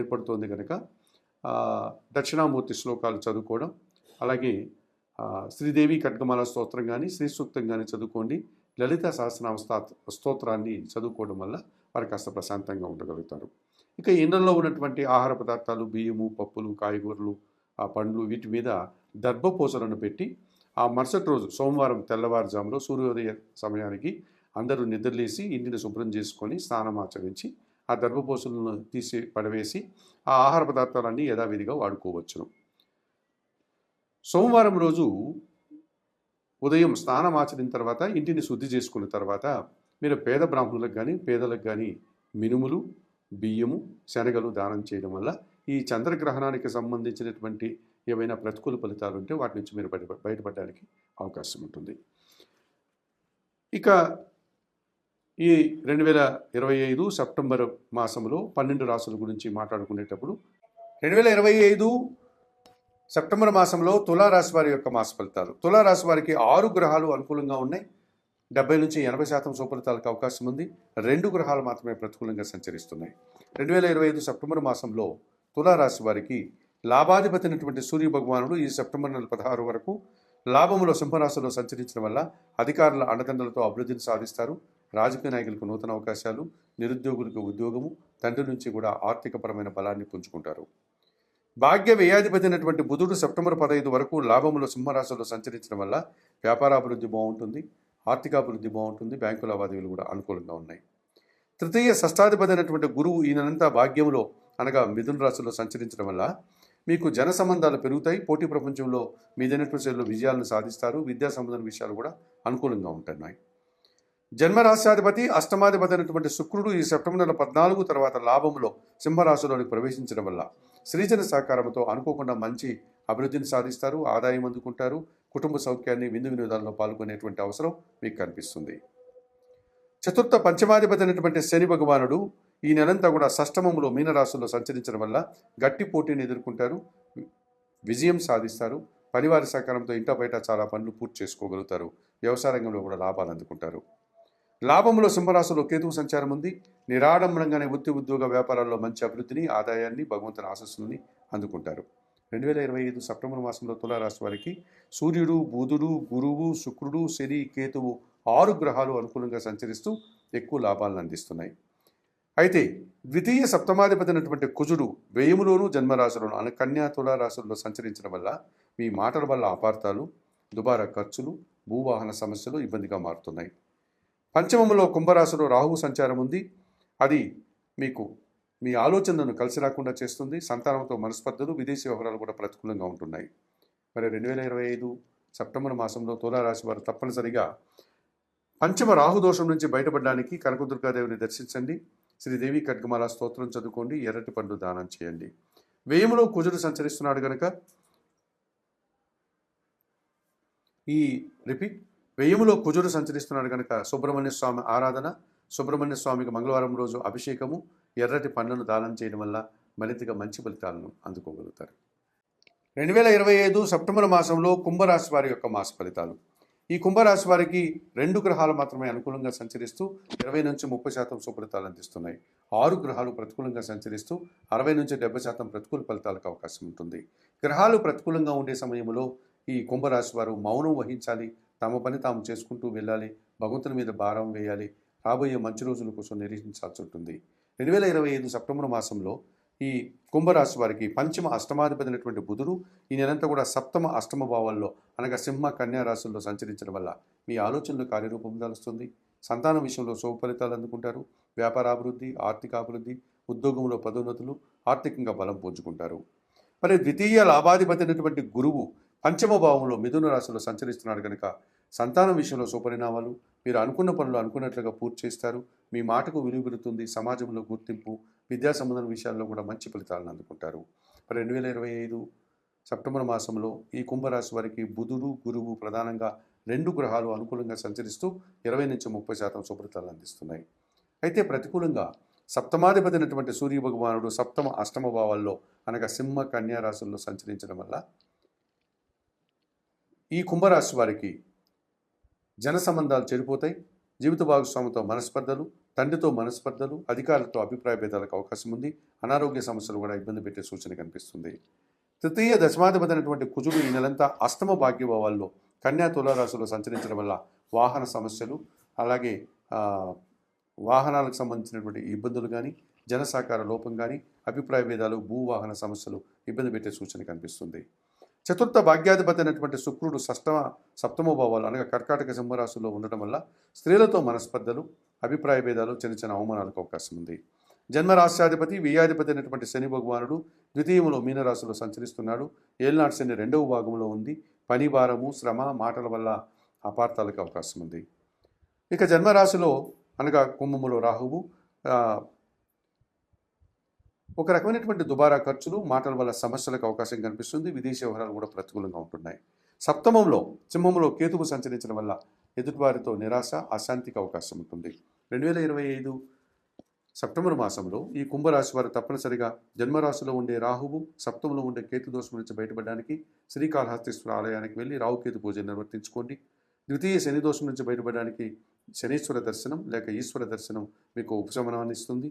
ఏర్పడుతోంది కనుక దక్షిణామూర్తి శ్లోకాలు చదువుకోవడం అలాగే శ్రీదేవి ఖడ్గమాల స్తోత్రం కానీ శ్రీ సూక్తం కానీ చదువుకోండి. లలిత సహస్రనామ స్తోత్రాన్ని చదువుకోవడం వల్ల వారు కాస్త ప్రశాంతంగా ఉండగలుగుతారు. ఇక ఇండ్లలో ఉన్నటువంటి ఆహార పదార్థాలు బియ్యము పప్పులు కాయగూరలు ఆ పండ్లు వీటి మీద దర్భపూసలను పెట్టి ఆ మరుసటి రోజు సోమవారం తెల్లవారుజాములో సూర్యోదయ సమయానికి అందరూ నిద్రలేసి ఇంటిని శుభ్రం చేసుకొని స్నానం ఆచరించి ఆ దర్భపోసులను తీసి పడవేసి ఆ ఆహార పదార్థాలన్నీ యథావిధిగా వాడుకోవచ్చును. సోమవారం రోజు ఉదయం స్నానం ఆచరిన తర్వాత ఇంటిని శుద్ధి చేసుకున్న తర్వాత మీరు పేద బ్రాహ్మణులకు కానీ పేదలకు కానీ మినుములు బియ్యము శనగలు దానం చేయడం వల్ల ఈ చంద్రగ్రహణానికి సంబంధించినటువంటి ఏవైనా ప్రతికూల ఫలితాలు ఉంటే వాటి నుంచి మీరు బయట బయటపడడానికి అవకాశం ఉంటుంది. ఇక ఈ రెండు వేల ఇరవై ఐదు సెప్టెంబర్ మాసంలో పన్నెండు రాసుల గురించి మాట్లాడుకునేటప్పుడు రెండు వేల ఇరవై ఐదు సెప్టెంబర్ మాసంలో తులారాశి వారి యొక్క మాస ఫలితాలు. తులారాశి వారికి ఆరు గ్రహాలు అనుకూలంగా ఉన్నాయి. డెబ్బై నుంచి ఎనభై శాతం సుఫలితాలకు అవకాశం ఉంది. రెండు గ్రహాలు మాత్రమే ప్రతికూలంగా సంచరిస్తున్నాయి. రెండు వేల ఇరవై ఐదు సెప్టెంబర్ మాసంలో తులారాశి వారికి లాభాధిపతినటువంటి సూర్య భగవానుడు ఈ సెప్టెంబర్ నెల పదహారు వరకు లాభములో సింహరాశిలో సంచరించడం వల్ల అధికారుల అండదండలతో అభివృద్ధిని సాధిస్తారు. రాజకీయ నాయకులకు నూతన అవకాశాలు నిరుద్యోగులకు ఉద్యోగము తండ్రి నుంచి కూడా ఆర్థికపరమైన బలాన్ని పుంజుకుంటారు. భాగ్య వ్యయాధిపతి అయినటువంటి బుధుడు సెప్టెంబర్ పదహైదు వరకు లాభములో సింహరాశిలో సంచరించడం వల్ల వ్యాపారాభివృద్ధి బాగుంటుంది ఆర్థికాభివృద్ధి బాగుంటుంది బ్యాంకు లావాదేవీలు కూడా అనుకూలంగా ఉన్నాయి. తృతీయ షష్టాధిపతి అయినటువంటి గురువు ఈయనంతా భాగ్యంలో అనగా మిథున రాశిలో సంచరించడం వల్ల మీకు జన సంబంధాలు పెరుగుతాయి పోటీ ప్రపంచంలో మీదైనటువంటి శైలిలో విజయాలను సాధిస్తారు విద్యా సంబంధం విషయాలు కూడా అనుకూలంగా ఉంటున్నాయి. జన్మరాశాధిపతి అష్టమాధిపతి అయినటువంటి శుక్రుడు ఈ సెప్టెంబర్ నెల పద్నాలుగు తర్వాత లాభంలో సింహరాశిలోనికి ప్రవేశించడం వల్ల శ్రీజన సహకారంతో అనుకోకుండా మంచి అభివృద్ధిని సాధిస్తారు ఆదాయం అందుకుంటారు కుటుంబ సౌఖ్యాన్ని విందు వినోదాల్లో పాల్గొనేటువంటి అవసరం మీకు కనిపిస్తుంది. చతుర్థ పంచమాధిపతి అయినటువంటి శని భగవానుడు ఈ నెలంతా కూడా సష్టమంలో మీనరాశుల్లో సంచరించడం వల్ల గట్టి పోటీని ఎదుర్కొంటారు విజయం సాధిస్తారు పరివార సహకారంతో ఇంట బయట చాలా పనులు పూర్తి చేసుకోగలుగుతారు వ్యవసాయ రంగంలో కూడా లాభాలు అందుకుంటారు. లాభంలో సింహరాశిలో కేతువు సంచారం ఉంది. నిరాడంబరంగానే వృత్తి ఉద్యోగ వ్యాపారాల్లో మంచి అభివృద్ధిని ఆదాయాన్ని భగవంతుని ఆశస్సుల్ని అందుకుంటారు. రెండు వేల ఇరవై ఐదు సెప్టెంబర్ మాసంలో తులారాశి వారికి సూర్యుడు బుధుడు గురువు శుక్రుడు శని కేతువు ఆరు గ్రహాలు అనుకూలంగా సంచరిస్తూ ఎక్కువ లాభాలను అందిస్తున్నాయి. అయితే ద్వితీయ సప్తమాధిపతి అయినటువంటి కుజుడు వ్యయములోను జన్మరాశులను అనే కన్యా తులారాశుల్లో సంచరించడం వల్ల మీ మాటల వల్ల అపార్థాలు దుబారా ఖర్చులు భూవాహన సమస్యలు ఇబ్బందిగా మారుతున్నాయి. పంచమంలో కుంభరాశిలో రాహువు సంచారం ఉంది. అది మీకు మీ ఆలోచనలను కలిసి రాకుండా చేస్తుంది. సంతానంతో మనస్పర్ధలు విదేశీ వ్యవహారాలు కూడా ప్రతికూలంగా ఉంటున్నాయి. మరి రెండు వేల ఇరవై ఐదు సెప్టెంబర్ మాసంలో తులారాశి వారు తప్పనిసరిగా పంచమ రాహు దోషం నుంచి బయటపడడానికి కనకదుర్గాదేవిని దర్శించండి. శ్రీదేవి ఖడ్గమాల స్తోత్రం చదువుకోండి. ఎర్రటి పండు దానం చేయండి. వేయములో కుజుడు సంచరిస్తున్నాడు గనక ఈ రిపీట్ వ్యయములో కుజుడు సంచరిస్తున్నాడు కనుక సుబ్రహ్మణ్య స్వామి ఆరాధన సుబ్రహ్మణ్య స్వామికి మంగళవారం రోజు అభిషేకము ఎర్రటి పండ్లను దానం చేయడం వల్ల మరింతగా మంచి ఫలితాలను అందుకోగలుగుతారు. రెండు వేల ఇరవై ఐదు సెప్టెంబర్ మాసంలో కుంభరాశి వారి యొక్క మాస ఫలితాలు. ఈ కుంభరాశి వారికి రెండు గ్రహాలు మాత్రమే అనుకూలంగా సంచరిస్తూ ఇరవై నుంచి ముప్పై శాతం సుఫలితాలు అందిస్తున్నాయి. ఆరు గ్రహాలు ప్రతికూలంగా సంచరిస్తూ అరవై నుంచి డెబ్బై శాతం ప్రతికూల ఫలితాలకు అవకాశం ఉంటుంది. గ్రహాలు ప్రతికూలంగా ఉండే సమయంలో ఈ కుంభరాశి వారు మౌనం వహించాలి తమ పని తాము చేసుకుంటూ వెళ్ళాలి. భగవంతుని మీద భారం వేయాలి. రాబోయే మంచి రోజుల కోసం నిరీక్షించాల్సి ఉంటుంది. రెండు వేల ఇరవై ఐదు సెప్టెంబర్ మాసంలో ఈ కుంభరాశి వారికి పంచమ అష్టమాధిపతినటువంటి బుధుడు ఈ నెలంతా కూడా సప్తమ అష్టమ భావాల్లో అనగా సింహ కన్యా రాశుల్లో సంచరించడం వల్ల మీ ఆలోచనలు కార్యరూపం దాలుస్తుంది. సంతానం విషయంలో శుభ ఫలితాలు అందుకుంటారు. వ్యాపారాభివృద్ధి ఆర్థికాభివృద్ధి ఉద్యోగంలో పదోన్నతులు ఆర్థికంగా బలం పుంజుకుంటారు. మరి ద్వితీయ లాభాధిపతి అయినటువంటి గురువు పంచమ భావంలో మిథున రాశిలో సంచరిస్తున్నాడు కనుక సంతానం విషయంలో సుపరిణామాలు మీరు అనుకున్న పనులు అనుకున్నట్లుగా పూర్తి చేస్తారు. మీ మాటకు విలువ పెరుగుతుంది సమాజంలో గుర్తింపు విద్యా సంబంధం విషయాల్లో కూడా మంచి ఫలితాలను అందుకుంటారు. రెండు వేల ఇరవై ఐదు సెప్టెంబర్ మాసంలో ఈ కుంభరాశి వారికి బుధుడు గురువు ప్రధానంగా రెండు గ్రహాలు అనుకూలంగా సంచరిస్తూ ఇరవై నుంచి ముప్పై శాతం సుఫలితాలు అందిస్తున్నాయి. అయితే ప్రతికూలంగా సప్తమాధిపతి అయినటువంటి సూర్య భగవానుడు సప్తమ అష్టమ భావాల్లో అనగా సింహ కన్యా రాశుల్లో సంచరించడం వల్ల ఈ కుంభరాశి వారికి జన సంబంధాలు చెడిపోతాయి జీవిత భాగస్వామితో మనస్పర్ధలు తండ్రితో మనస్పర్ధలు అధికారులతో అభిప్రాయ భేదాలకు అవకాశం ఉంది. అనారోగ్య సమస్యలు కూడా ఇబ్బంది పెట్టే సూచన కనిపిస్తుంది. తృతీయ దశమాధిపతి అయినటువంటి కుజుడు ఈ నెలంతా అష్టమ భాగ్యభావాల్లో కన్యా తులారాశిలో సంచరించడం వల్ల వాహన సమస్యలు అలాగే వాహనాలకు సంబంధించినటువంటి ఇబ్బందులు కానీ జనసాకార లోపం కానీ అభిప్రాయ భేదాలు భూవాహన సమస్యలు ఇబ్బంది పెట్టే సూచన కనిపిస్తుంది. చతుర్థ భాగ్యాధిపతి అయినటువంటి శుక్రుడు సష్టమ సప్తమ భావాలు అనగా కర్కాటక సింహరాశుల్లో ఉండటం వల్ల స్త్రీలతో మనస్పర్ధలు అభిప్రాయ భేదాలు చిన్న చిన్న అవమానాలకు అవకాశం ఉంది. జన్మరాశ్యాధిపతి వ్యయాధిపతి అయినటువంటి శని భగవానుడు ద్వితీయంలో మీనరాశిలో సంచరిస్తున్నాడు. ఏలినాడు శని రెండవ భాగంలో ఉంది. పని భారము శ్రమ మాటల వల్ల అపార్థాలకు అవకాశం ఉంది. ఇక జన్మరాశిలో అనగా కుంభములో రాహువు ఒక రకమైనటువంటి దుబారా ఖర్చులు మాటల వల్ల సమస్యలకు అవకాశం కనిపిస్తుంది. విదేశీ వ్యవహారాలు కూడా ప్రతికూలంగా ఉంటున్నాయి. సప్తమంలో సింహంలో కేతువు సంచరించడం వల్ల ఎదుటివారితో నిరాశ అశాంతికి అవకాశం ఉంటుంది. రెండు వేల ఇరవై ఐదు సెప్టెంబర్ మాసంలో ఈ కుంభరాశి వారు తప్పనిసరిగా జన్మరాశిలో ఉండే రాహువు సప్తమంలో ఉండే కేతు దోషం నుంచి బయటపడడానికి శ్రీకాళహస్తీశ్వర ఆలయానికి వెళ్ళి రాహుకేతు పూజ నిర్వర్తించుకోండి. ద్వితీయ శని దోషం నుంచి బయటపడడానికి శనీశ్వర దర్శనం లేక ఈశ్వర దర్శనం మీకు ఉపశమనాన్ని ఇస్తుంది.